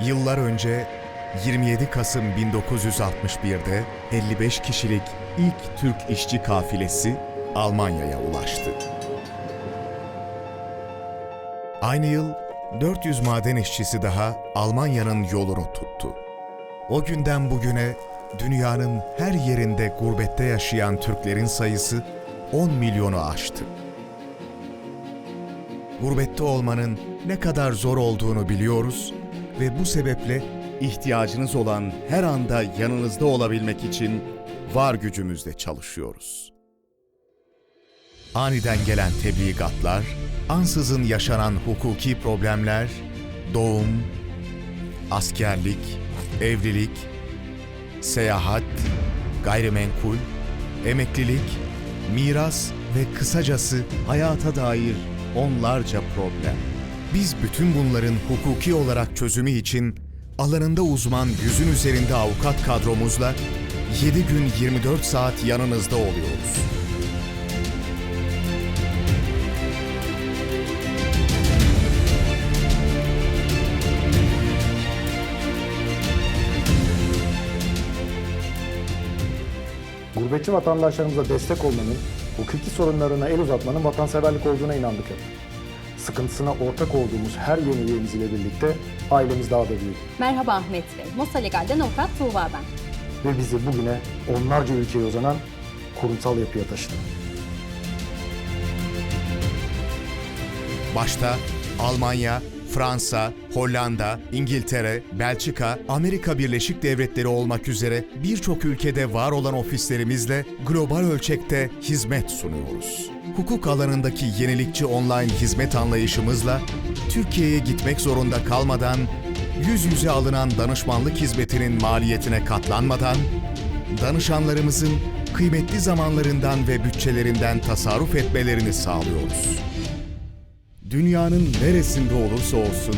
Yıllar önce 27 Kasım 1961'de 55 kişilik ilk Türk işçi kafilesi Almanya'ya ulaştı. Aynı yıl 400 maden işçisi daha Almanya'nın yolunu tuttu. O günden bugüne dünyanın her yerinde gurbette yaşayan Türklerin sayısı 10 milyonu aştı. Gurbette olmanın ne kadar zor olduğunu biliyoruz ve bu sebeple ihtiyacınız olan her anda yanınızda olabilmek için var gücümüzle çalışıyoruz. Aniden gelen tebligatlar, ansızın yaşanan hukuki problemler, doğum, askerlik, evlilik, seyahat, gayrimenkul, emeklilik, miras ve kısacası hayata dair onlarca problem. Biz bütün bunların hukuki olarak çözümü için alanında uzman yüzün üzerinde avukat kadromuzla 7 gün 24 saat yanınızda oluyoruz. Gurbetçi vatandaşlarımıza destek olmanın, hukuki sorunlarına el uzatmanın vatanseverlik olduğuna inandık hep. Sıkıntısına ortak olduğumuz her yeni üyemiz ile birlikte ailemiz daha da büyüdü. Merhaba Ahmet Bey. Mosa Legal'den avukat Tuğba ben. Ve bizi bugüne onlarca ülkeye uzanan kurumsal yapıya taşıdı. Başta Almanya, Fransa, Hollanda, İngiltere, Belçika, Amerika Birleşik Devletleri olmak üzere birçok ülkede var olan ofislerimizle global ölçekte hizmet sunuyoruz. Hukuk alanındaki yenilikçi online hizmet anlayışımızla Türkiye'ye gitmek zorunda kalmadan, yüz yüze alınan danışmanlık hizmetinin maliyetine katlanmadan, danışanlarımızın kıymetli zamanlarından ve bütçelerinden tasarruf etmelerini sağlıyoruz. Dünyanın neresinde olursa olsun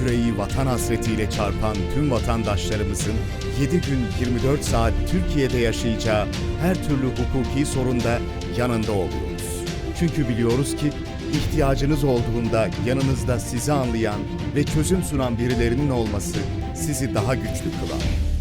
yüreği vatan hasretiyle çarpan tüm vatandaşlarımızın 7 gün 24 saat Türkiye'de yaşayacağı her türlü hukuki sorunda yanında oluyoruz. Çünkü biliyoruz ki ihtiyacınız olduğunda yanınızda sizi anlayan ve çözüm sunan birilerinin olması sizi daha güçlü kılar.